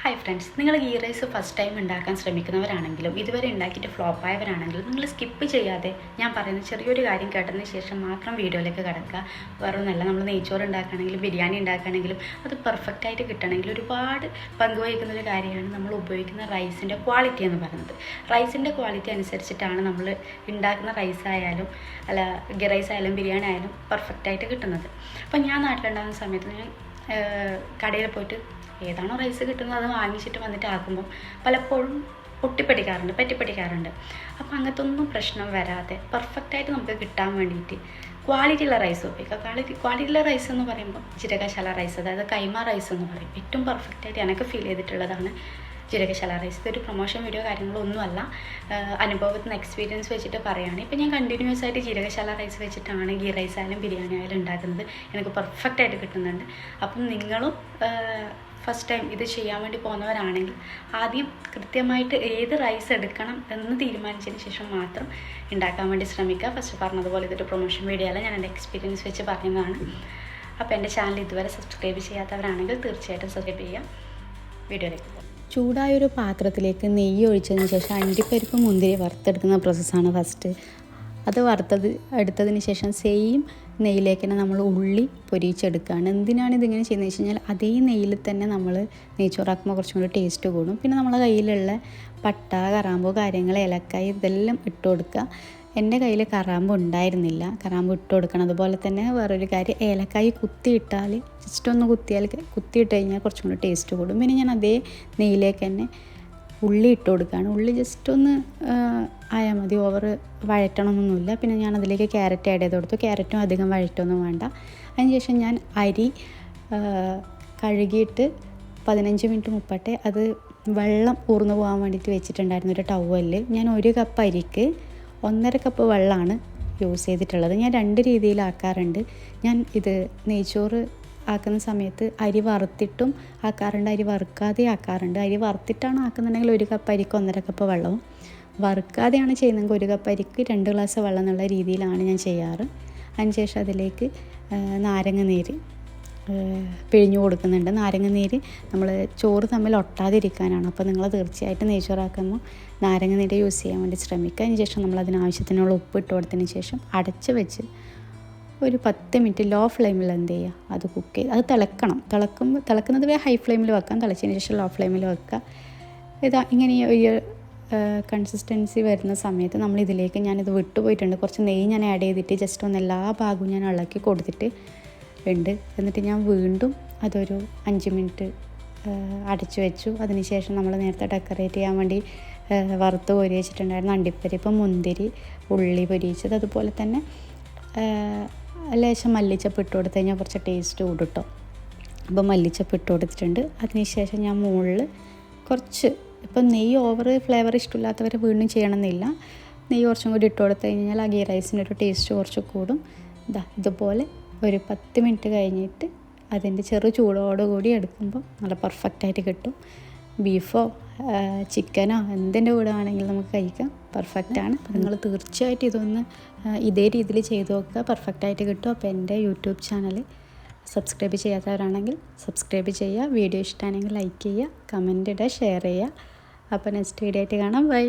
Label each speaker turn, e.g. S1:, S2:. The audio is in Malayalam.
S1: ഹായ് ഫ്രണ്ട്സ് നിങ്ങൾ ഗീ റൈസ് ഫസ്റ്റ് ടൈം ഉണ്ടാക്കാൻ ശ്രമിക്കുന്നവരാണെങ്കിലും ഇതുവരെ ഉണ്ടാക്കിയിട്ട് ഫ്ലോപ്പ് ആയവരാണെങ്കിലും നിങ്ങൾ സ്കിപ്പ് ചെയ്യാതെ ഞാൻ പറയുന്ന ചെറിയൊരു കാര്യം കേട്ടതിന് ശേഷം മാത്രം വീഡിയോയിലേക്ക് കടക്കുക. വേറെ ഒന്നല്ല നമ്മൾ നെയ്ച്ചോറ് ഉണ്ടാക്കുകയാണെങ്കിലും ബിരിയാണി ഉണ്ടാക്കുകയാണെങ്കിലും അത് പെർഫെക്റ്റ് ആയിട്ട് കിട്ടണമെങ്കിൽ ഒരുപാട് പങ്കുവഹിക്കുന്ന ഒരു കാര്യമാണ് നമ്മൾ ഉപയോഗിക്കുന്ന റൈസിന്റെ ക്വാളിറ്റി എന്ന് പറയുന്നത്. റൈസിന്റെ ക്വാളിറ്റി അനുസരിച്ചിട്ടാണ് നമ്മൾ ഉണ്ടാക്കുന്ന റൈസ് ആയാലും അല്ല ഗീ റൈസ് ആയാലും ബിരിയാണി ആയാലും പെർഫെക്റ്റ് ആയിട്ട് കിട്ടുന്നത്. അപ്പോൾ ഞാൻ നാട്ടിലുണ്ടാകുന്ന സമയത്ത് ഞാൻ കടയിൽ പോയിട്ട് ഏതാണോ റൈസ് കിട്ടുന്നത് അത് വാങ്ങിച്ചിട്ട് വന്നിട്ട് ആക്കുമ്പോൾ പലപ്പോഴും പൊട്ടിപ്പിടിക്കാറുണ്ട് പറ്റിപ്പിടിക്കാറുണ്ട്. അപ്പം അങ്ങനത്തെ ഒന്നും പ്രശ്നം വരാതെ പെർഫെക്റ്റായിട്ട് നമുക്ക് കിട്ടാൻ വേണ്ടിയിട്ട് ക്വാളിറ്റിയുള്ള റൈസ് ഉപയോഗിക്കുക. ക്വാളിറ്റി ക്വാളിറ്റിയുള്ള റൈസ് എന്ന് പറയുമ്പോൾ ജീരകശാല റൈസ് അതായത് കൈമ റൈസ് എന്ന് പറയും. ഏറ്റവും പെർഫെക്റ്റായിട്ട് എനിക്ക് ഫീൽ ചെയ്തിട്ടുള്ളതാണ് ജീരകശാല റൈസ് ഇതൊരു പ്രൊമോഷൻ വീഡിയോ കാര്യങ്ങളൊന്നുമല്ല. അനുഭവത്തിൽ നിന്ന് എക്സ്പീരിയൻസ് വെച്ചിട്ട് പറയുകയാണ് ഇപ്പം ഞാൻ കണ്ടിന്യൂസ് ആയിട്ട് ജീരകശാല റൈസ് വെച്ചിട്ടാണ് ഗീ റൈസ് ആയാലും ബിരിയാണി ആയാലും ഉണ്ടാക്കുന്നത്. എനിക്ക് പെർഫെക്റ്റായിട്ട് കിട്ടുന്നുണ്ട്. അപ്പം നിങ്ങളും ഫസ്റ്റ് ടൈം ഇത് ചെയ്യാൻ വേണ്ടി പോകുന്നവരാണെങ്കിൽ ആദ്യം കൃത്യമായിട്ട് ഏത് റൈസ് എടുക്കണം എന്ന് തീരുമാനിച്ചതിന് ശേഷം മാത്രം ഉണ്ടാക്കാൻ വേണ്ടി ശ്രമിക്കുക. ഫസ്റ്റ് പറഞ്ഞതുപോലെ ഇതൊരു പ്രൊമോഷൻ വീഡിയോ അല്ല. ഞാൻ എന്റെ എക്സ്പീരിയൻസ് വെച്ച് പറഞ്ഞതാണ്. അപ്പോൾ എന്റെ ചാനൽ ഇതുവരെ സബ്സ്ക്രൈബ് ചെയ്യാത്തവരാണെങ്കിൽ തീർച്ചയായിട്ടും സബ്സ്ക്രൈബ് ചെയ്യാം വീഡിയോയിലേക്ക്
S2: ചൂടായൊരു പാത്രത്തിലേക്ക് നെയ്യ് ഒഴിച്ചതിന് ശേഷം അണ്ടിപ്പരിപ്പ് മുന്തിരി വറുത്തെടുക്കുന്ന പ്രോസസ്സാണ് ഫസ്റ്റ് അത് വറുത്തത് എടുത്തതിന് ശേഷം സെയിം നെയ്യിലേക്ക് തന്നെ നമ്മൾ ഉള്ളി പൊരിച്ചെടുക്കുകയാണ് എന്തിനാണ് ഇതിങ്ങനെ ചെയ്യുന്നത് വെച്ച് കഴിഞ്ഞാൽ അതേ നെയ്യിൽ തന്നെ നമ്മൾ നെയ്ച്ചോറാക്കുമ്പോൾ കുറച്ചും കൂടി ടേസ്റ്റ് കൂടും. പിന്നെ നമ്മളെ കയ്യിലുള്ള പട്ട കറാമ്പോ കാര്യങ്ങൾ ഏലക്കായ ഇതെല്ലാം ഇട്ട് കൊടുക്കുക. എന്റെ കയ്യിൽ കറാമ്പ് ഉണ്ടായിരുന്നില്ല. കറാമ്പ് ഇട്ട് കൊടുക്കണം. അതുപോലെ തന്നെ വേറൊരു കാര്യം ഏലക്കായി കുത്തിയിട്ടാൽ ജസ്റ്റ് ഒന്ന് കുത്തിയാൽ കുത്തിയിട്ട് കഴിഞ്ഞാൽ കുറച്ചും കൂടി ടേസ്റ്റ് കൂടും. പിന്നെ ഞാൻ അതേ നെയ്യിലേക്ക് തന്നെ ഉള്ളി ഇട്ട് കൊടുക്കുകയാണ്. ഉള്ളി ജസ്റ്റ് ഒന്ന് ആയാൽ മതി ഓവർ വഴറ്റണമെന്നൊന്നുമില്ല പിന്നെ ഞാൻ അതിലേക്ക് ക്യാരറ്റ് ആഡ് ചെയ്ത് കൊടുത്തു. ക്യാരറ്റും അധികം വഴറ്റൊന്നും വേണ്ട. അതിനുശേഷം ഞാൻ അരി കഴുകിയിട്ട് പതിനഞ്ച് മിനിറ്റ് മുപ്പട്ടെ അത് വെള്ളം ഊർന്നു പോകാൻ വേണ്ടിയിട്ട് വെച്ചിട്ടുണ്ടായിരുന്നു ഒരു ടവലിൽ ഞാൻ ഒരു കപ്പ് അരിക്ക് ഒന്നര കപ്പ് വെള്ളമാണ് യൂസ് ചെയ്തിട്ടുള്ളത്. ഞാൻ രണ്ട് രീതിയിലാക്കാറുണ്ട് ഞാൻ ഇത് നെയ്ച്ചോറ് ആക്കുന്ന സമയത്ത് അരി വറുത്തിട്ടും ആക്കാറുണ്ട്. അരി വറുക്കാതെ ആക്കാറുണ്ട്. അരി വറുത്തിട്ടാണ് ആക്കുന്നുണ്ടെങ്കിൽ ഒരു കപ്പ് അരിക്ക് ഒന്നര കപ്പ് വെള്ളവും. വറുക്കാതെയാണ് ചെയ്യുന്നതെങ്കിൽ ഒരു കപ്പ് അരിക്ക് രണ്ട് ഗ്ലാസ് വെള്ളം എന്നുള്ള രീതിയിലാണ് ഞാൻ ചെയ്യാറ്. അതിനുശേഷം അതിലേക്ക് നാരങ്ങ നീര് പിഴിഞ്ഞു കൊടുക്കുന്നുണ്ട്. നാരങ്ങ നീര് നമ്മൾ ചോറ് തമ്മിൽ ഒട്ടാതിരിക്കാനാണ്. അപ്പോൾ നിങ്ങൾ തീർച്ചയായിട്ടും നെയ്ച്ചോറാക്കുമ്പോൾ നാരങ്ങ നീര് യൂസ് ചെയ്യാൻ വേണ്ടി ശ്രമിക്കുക. അതിന് ശേഷം നമ്മൾ അതിനാവശ്യത്തിനുള്ള ഉപ്പ് ഇട്ട് കൊടുത്തതിന് ശേഷം അടച്ച് വെച്ച് ഒരു പത്ത് മിനിറ്റ് ലോ ഫ്ലെയിമിൽ എന്ത് ചെയ്യുക? അത് കുക്ക് ചെയ്ത് അത് തിളക്കണം. തിളക്കുമ്പോൾ തിളക്കുന്നത് ഹൈ ഫ്ലെയിമിൽ വെക്കാം. തിളച്ചതിന് ശേഷം ലോ ഫ്ലെയിമിൽ വെക്കുക. ഇതാ ഇങ്ങനെ ഈ കൺസിസ്റ്റൻസി വരുന്ന സമയത്ത് നമ്മൾ ഇതിലേക്ക് ഞാനിത് വിട്ടുപോയിട്ടുണ്ട്. കുറച്ച് നെയ്യ് ഞാൻ ആഡ് ചെയ്തിട്ട് ജസ്റ്റ് ഒന്ന് എല്ലാ ഭാഗവും ഞാൻ ഇളക്കി കൊടുത്തിട്ട് ഉണ്ട് എന്നിട്ട് ഞാൻ വീണ്ടും അതൊരു അഞ്ച് മിനിറ്റ് അടച്ചു വെച്ചു. അതിനുശേഷം നമ്മൾ നേരത്തെ ഡെക്കറേറ്റ് ചെയ്യാൻ വേണ്ടി വറുത്ത് പൊരി വെച്ചിട്ടുണ്ടായിരുന്നു അണ്ടിപ്പരിപ്പ് മുന്തിരി ഉള്ളി പൊരിച്ചത് അതുപോലെ തന്നെ ലേശം മല്ലിച്ചപ്പ് ഇട്ട് കൊടുത്തു കഴിഞ്ഞാൽ കുറച്ച് ടേസ്റ്റ് കൂടും കേട്ടോ അപ്പോൾ മല്ലിച്ചപ്പ് ഇട്ട് കൊടുത്തിട്ടുണ്ട്. അതിനുശേഷം ഞാൻ മുകളിൽ കുറച്ച് ഇപ്പം നെയ്യ് ഓവർ ഫ്ലേവർ ഇഷ്ടമില്ലാത്തവർ വീണ്ടും ചെയ്യണമെന്നില്ല. നെയ്യ് കുറച്ചും കൂടി ഇട്ട് കൊടുത്തു കഴിഞ്ഞാൽ ആ ഗീ റൈസിന്റെ ഒരു ടേസ്റ്റ് കുറച്ച് കൂടും. ഇതാ ഇതുപോലെ ഒരു പത്ത് മിനിറ്റ് കഴിഞ്ഞിട്ട് അതിന്റെ ചെറു ചൂടോടുകൂടി എടുക്കുമ്പോൾ നല്ല പെർഫെക്റ്റായിട്ട് കിട്ടും. ബീഫോ ചിക്കനോ എന്തിന്റെ കൂടെ ആണെങ്കിലും നമുക്ക് കഴിക്കാം. പെർഫെക്റ്റാണ് അപ്പോൾ നിങ്ങൾ തീർച്ചയായിട്ടും ഇതൊന്ന് ഇതേ രീതിയിൽ ചെയ്ത് നോക്കുക. പെർഫെക്റ്റായിട്ട് കിട്ടും. അപ്പോൾ എന്റെ യൂട്യൂബ് ചാനൽ സബ്സ്ക്രൈബ് ചെയ്യാത്തവരാണെങ്കിൽ സബ്സ്ക്രൈബ് ചെയ്യുക വീഡിയോ ഇഷ്ടമാണെങ്കിൽ ലൈക്ക് ചെയ്യുക കമന്റ് ഇടുക ഷെയർ ചെയ്യുക. അപ്പോൾ നെക്സ്റ്റ് വീഡിയോ ആയിട്ട് കാണാം. ബൈ